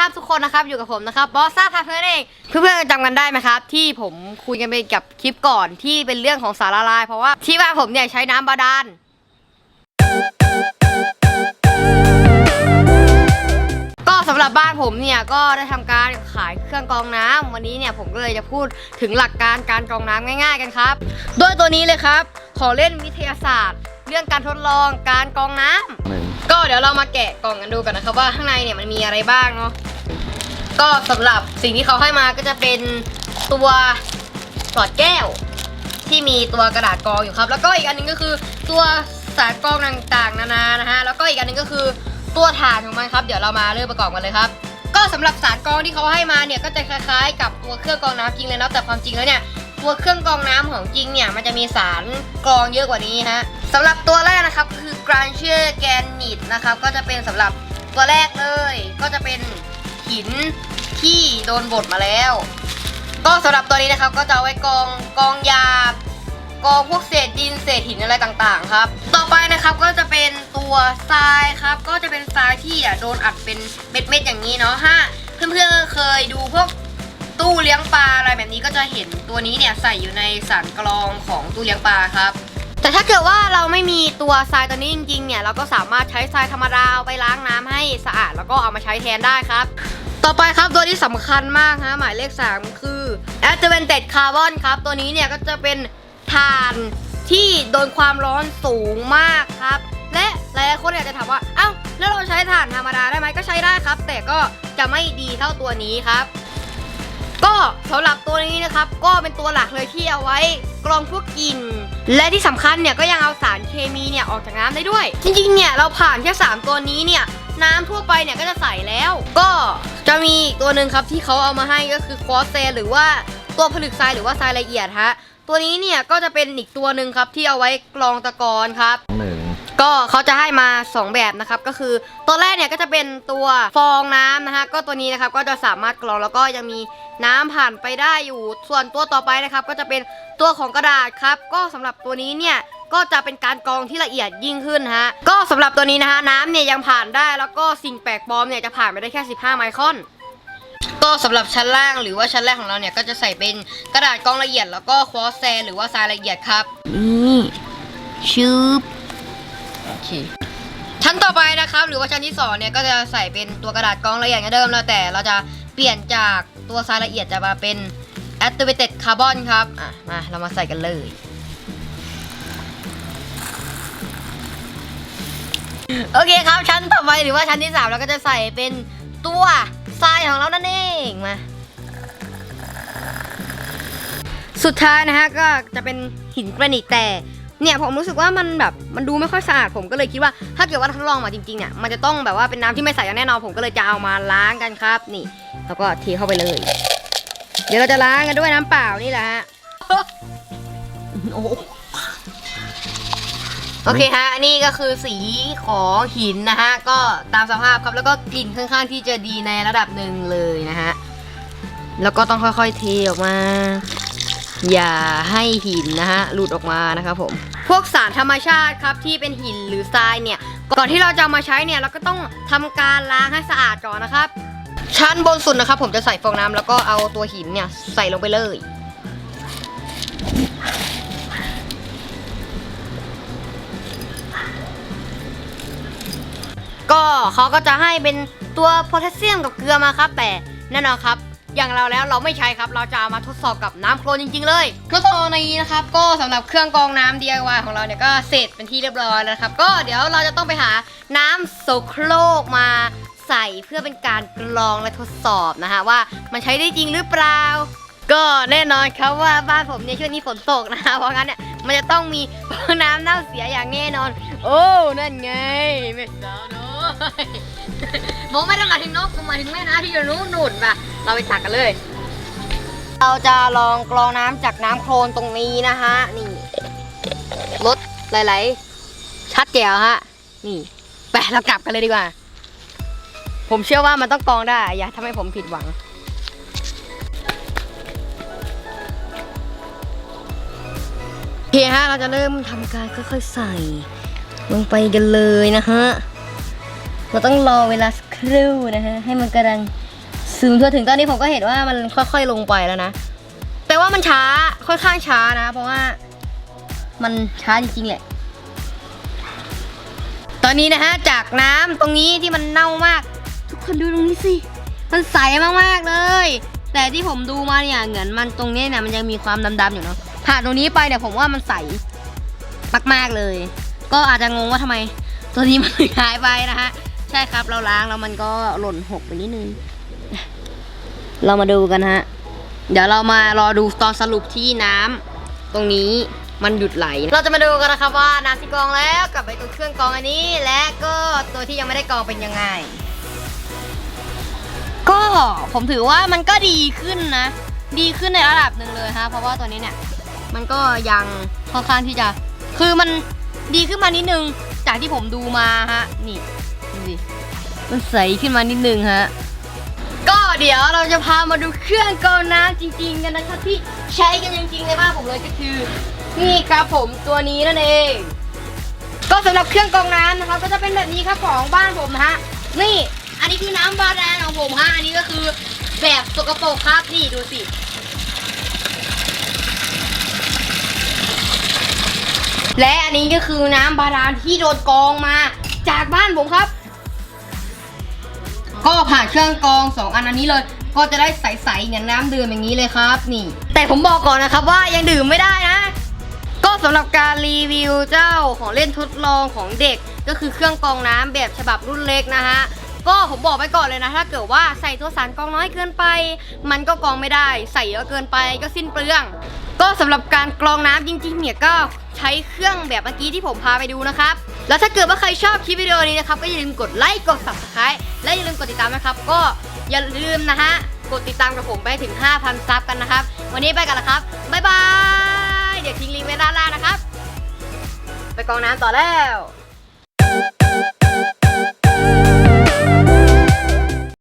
ครับทุกคนนะครับอยู่กับผมนะครับบอสซ่าพาเพื่อนเองเพื่อนๆจำกันได้ไหมครับ ที่ผมคุยกันไปกับคลิปก่อนที่เป็นเรื่องของสารละลาย เพราะว่าที่บ้านผมเนี่ยใช้น้ำบาดาลก็สำหรับบ้านผมเนี่ยก็ได้ทำการขายเครื่องกรองน้ำวันนี้เนี่ยผมก็เลยจะพูดถึงหลักการการกรองน้ำง่าย ๆ กันครับโดยตัวนี้เลยครับ ขอเล่นวิทยาศาสตร์ เรื่องการทดลองการกรองน้ำหนึ่งก็เดี๋ยวเรามาแกะกล่องกันดูกันนะครับว่าข้างในเนี่ยมันมีอะไรบ้างเนาะก็สำหรับสิ่งที่เขาให้มาก็จะเป็นตัวหลอดแก้ว ที่มีตัวกระดาษกรองอยู่ครับ แล้วก็อีกอันหนึงก็คือตัวสารกรองต่างๆนานานะฮะแล้วก็อีกอันหนึงก็คือตัวฐานของมันครับ เดี๋ยวเรามาเริ่มประกอบกันเลยครับ ก็สำหรับสารกรองที่เขาให้มาเนี่ยก็จะคล้ายๆ กับตัวเครื่องกรองน้ำจริงเลยเนาะแต่ความจริงแล้วเนี่ยตัวเครื่องกรองน้ำของจริงเนี่ยมันจะมีสารกรองเยอะกว่านี้ฮะ สำหรับตัวแรกนะครับคือกรานเชียแกนนิตนะครับ ก็จะเป็นสำหรับตัวแรกเลย ก็จะเป็นหินที่โดนบดมาแล้ว ก็สำหรับตัวนี้นะครับก็จะเอาไว้กองกองยากองพวกเศษดินเศษหินอะไรต่างๆ ครับ ต่อไปนะครับก็จะเป็นตัวทรายครับ ก็จะเป็นทรายที่อะโดนอัดเป็นเม็ดๆอย่างนี้เนาะฮะเพื่อนๆเคยดูพวกตู้เลี้ยงปลาอะไรแบบนี้ก็จะเห็นตัวนี้เนี่ยใส่อยู่ในสารกรองของตู้เลี้ยงปลาครับ แต่ถ้าเกิดว่าเราไม่มีตัวทรายตัวนี้จริงๆเนี่ยเราก็สามารถใช้ทรายธรรมดาไปล้างน้ำให้สะอาดแล้วก็เอามาใช้แทนได้ครับ ต่อไปครับตัวที่สำคัญมากฮะหมายเลข 3 คือ activated carbon ครับ ตัวนี้เนี่ยก็จะเป็นถ่านที่โดนความร้อนสูงมากครับ และหลายๆคนอาจจะถามว่า เอ้า แล้วเราใช้ถ่านธรรมดาได้ไหมก็ใช้ได้ครับ แต่ก็จะไม่ดีเท่าตัวนี้ครับ สำหรับตัวนี้นะครับ ก็เป็นตัวหลักเลยที่เอาไว้กรองพวกกลิ่นและที่สำคัญเนี่ยก็ยังเอาสารเคมีเนี่ยออกจากน้ำได้ด้วย จริงๆเนี่ยเราผ่านแค่3ตัวนี้เนี่ยน้ำทั่วไปเนี่ยก็จะใสแล้ว ก็จะมีตัวหนึ่งครับที่เขาเอามาให้ก็คือควอสเซหรือว่าตัวผลึกทรายหรือว่าทรายละเอียดฮะตัวนี้เนี่ยก็จะเป็นอีกตัวหนึ่งครับที่เอาไว้กรองตะกอนครับหนึ่ง ก็เขาจะให้มา 2 แบบนะครับ ก็คือตัวแรกเนี่ยก็จะเป็นตัวฟองน้ำนะฮะก็ตัวนี้นะครับก็จะสามารถกรองแล้วก็ยังมีน้ำผ่านไปได้อยู่ ส่วนตัวต่อไปนะครับ ก็จะเป็นตัวของกระดาษครับ ก็สำหรับตัวนี้เนี่ยก็จะเป็นการกรองที่ละเอียดยิ่งขึ้นฮะ ก็สำหรับตัวนี้นะฮะน้ำเนี่ยยังผ่านได้ แล้วก็สิ่งแปลกปลอมเนี่ยจะผ่านไปได้แค่ 15 ไมครอนก็สำหรับชั้นล่างหรือว่าชั้นแรกของเราเนี่ยก็จะใส่เป็นกระดาษกรองละเอียด แล้วก็ควอสแซหรือว่าทรายละเอียดครับนี่ชืบโอ เค ชั้นต่อไปนะครับ หรือว่าชั้นที่สองเนี่ยก็จะใส่เป็นตัวกระดาษกรองละเอียดเหมือนเดิมแล้วแต่เราจะเปลี่ยนจากตัวทรายละเอียดจะมาเป็น activated carbon ครับอะมาเรามาใส่กันเลยโอเคครับชั้นต่อไปหรือว่าชั้นที่สามเราก็จะใส่เป็นตัวทรายของเรานั่นเองมาสุดท้ายนะฮะก็จะเป็นหินกระนิตแต่ เนี่ยผมรู้สึกว่ามันแบบมันดูไม่ค่อยสะอาดผมก็เลยคิดว่าถ้าเกิดว่าทดลองมาจริงๆเนี่ยมันจะต้องแบบว่าเป็นน้ำที่ไม่ใสอย่างแน่นอนผมก็เลยจะเอามาล้างกันครับ นี่แล้วก็เทเข้าไปเลย เดี๋ยวเราจะล้างกันด้วยน้ำเปล่านี่แหละฮะโอ้โหโอเคฮะนี่ก็คือสีของหินนะฮะก็ตามสภาพครับแล้วก็กลิ่นค่อนข้างที่จะดีในระดับหนึ่งเลยนะฮะแล้วก็ต้องค่อยๆเทออกมา อย่าให้หินนะฮะหลุดออกมานะครับผม พวกสารธรรมชาติครับที่เป็นหินหรือทรายเนี่ย ก่อนที่เราจะมาใช้เนี่ยเราก็ต้องทำการล้างให้สะอาดก่อนนะครับ ชั้นบนสุดนะครับ ผมจะใส่ฟองน้ำแล้วก็เอาตัวหินเนี่ยใส่ลงไปเลย ก็เขาก็จะให้เป็นตัวโพแทสเซียมกับเกลือมาครับ แต่แน่นอนครับ อย่างเราแล้วเราไม่ใช้ครับ เราจะเอามาทดสอบกับน้ำโคลนจริง ๆ เลยแล้วตอนนี้นะครับ ก็สำหรับเครื่องกรองน้ำ DIY ของเราเนี่ยก็เสร็จเป็นที่เรียบร้อยแล้วนะครับ ก็เดี๋ยวเราจะต้องไปหาน้ำโซโครกมาใส่เพื่อเป็นการกรองและทดสอบนะฮะว่ามันใช้ได้จริงหรือเปล่า ก็แน่นอนครับว่าบ้านผมเนี่ยช่วงนี้ฝนตกนะฮะเพราะงั้นเนี่ยมันจะต้องมีน้ำเน่าเสียอย่างแน่นอน โอ้นั่นไงไม่สาวน้อย ผมไม่ได้หมาถึงนกผมหมาถึงแม่น้ำที่อยู่นู้นนู่นป่ะเราไปตักกันเลย เราจะลองกรองน้ำจากน้ำโคลนตรงนี้นะฮะ นี่รถหลายๆ ชัดแจ๋วฮะ นี่ไปเรากลับกันเลยดีกว่า ผมเชื่อว่ามันต้องกรองได้ อย่าทำให้ผมผิดหวัง โอเคฮะ เราจะเริ่มทำการค่อยๆใส่ ลงไปกันเลยนะฮะ เราต้องรอเวลาสักครู่นะฮะให้มันกำลังซึมทั่วถึงตอนนี้ผมก็เห็นว่ามันค่อยๆลงไปแล้วนะแต่ว่ามันช้าค่อนข้างช้านะ เพราะว่ามันช้าจริงๆแหละ ตอนนี้นะฮะจากน้ำตรงนี้ที่มันเน่ามาก ทุกคนดูตรงนี้สิมันใสมากๆเลย แต่ที่ผมดูมาเนี่ยเหมือนมันตรงนี้เนี่ยมันยังมีความดำๆอยู่เนาะผ่านตรงนี้ไปเนี่ยผมว่ามันใสมากๆเลย ก็อาจจะงงว่าทำไม ตัวนี้มันหายไปนะฮะ ใช่ครับเราล้างแล้วมันก็หล่นหกไปนิดนึง เรามาดูกันฮะ เดี๋ยวเรามารอดูตอนสรุปที่น้ำตรงนี้มันหยุดไหล เราจะมาดูกันนะครับว่าน้ำที่กรองแล้วกับไปตัวเครื่องกรองอันนี้ และก็ตัวที่ยังไม่ได้กรองเป็นยังไง ก็ผมถือว่ามันก็ดีขึ้นนะ ดีขึ้นในระดับหนึ่งเลยฮะ เพราะว่าตัวนี้เนี่ย มันก็ยังค่อนข้างที่จะ คือมันดีขึ้นมานิดนึง จากที่ผมดูมาฮะ นี่ สิมันใสขึ้นมานิดนึงฮะ ก็เดี๋ยวเราจะพามาดูเครื่องกรองน้ำจริง ๆ กันนะครับที่ใช้กันจริงๆในบ้านผมเลยก็คือ นี่ครับผมตัวนี้นั่นเอง ก็สำหรับเครื่องกรองน้ำนะครับ ก็จะเป็นแบบนี้ครับของบ้านผมนะฮะนี่อันนี้คือน้ำบาดาลของผมฮะอันนี้ก็คือแบบสกปรกครับนี่ดูสิและอันนี้ก็คือน้ำบาดาลที่โดนกรองมาจากบ้านผมครับ ก็ผ่านเครื่องกรองสองอันอันนี้เลย ก็จะได้ใสๆเหมือนน้ำดื่มอย่างนี้เลยครับ นี่ แต่ผมบอกก่อนนะครับว่ายังดื่มไม่ได้นะ ก็สำหรับการรีวิวเจ้าของเล่นทดลองของเด็ก ก็คือเครื่องกรองน้ำแบบฉบับรุ่นเล็กนะฮะก็ผมบอกไว้ก่อนเลยนะ ถ้าเกิดว่าใส่ตัวสารกรองน้อยเกินไป มันก็กรองไม่ได้ ใส่เยอะเกินไปก็สิ้นเปลือง ก็สำหรับการกรองน้ำจริงๆเนี่ยก็ใช้เครื่องแบบเมื่อกี้ที่ผมพาไปดูนะครับ แล้วถ้าเกิดว่าใครชอบคลิปวิดีโอนี้นะครับก็อย่าลืมกดไลค์กด subscribe และอย่าลืมกดติดตามนะครับ ก็อย่าลืมนะฮะกดติดตามกับผมไปถึง 5,000 ซับกันนะครับ วันนี้ไปกันละครับ บ๊ายบาย เดี๋ยวทิ้งลิงก์ไว้ด้านล่างนะครับ ไปกรองน้ำต่อแล้ว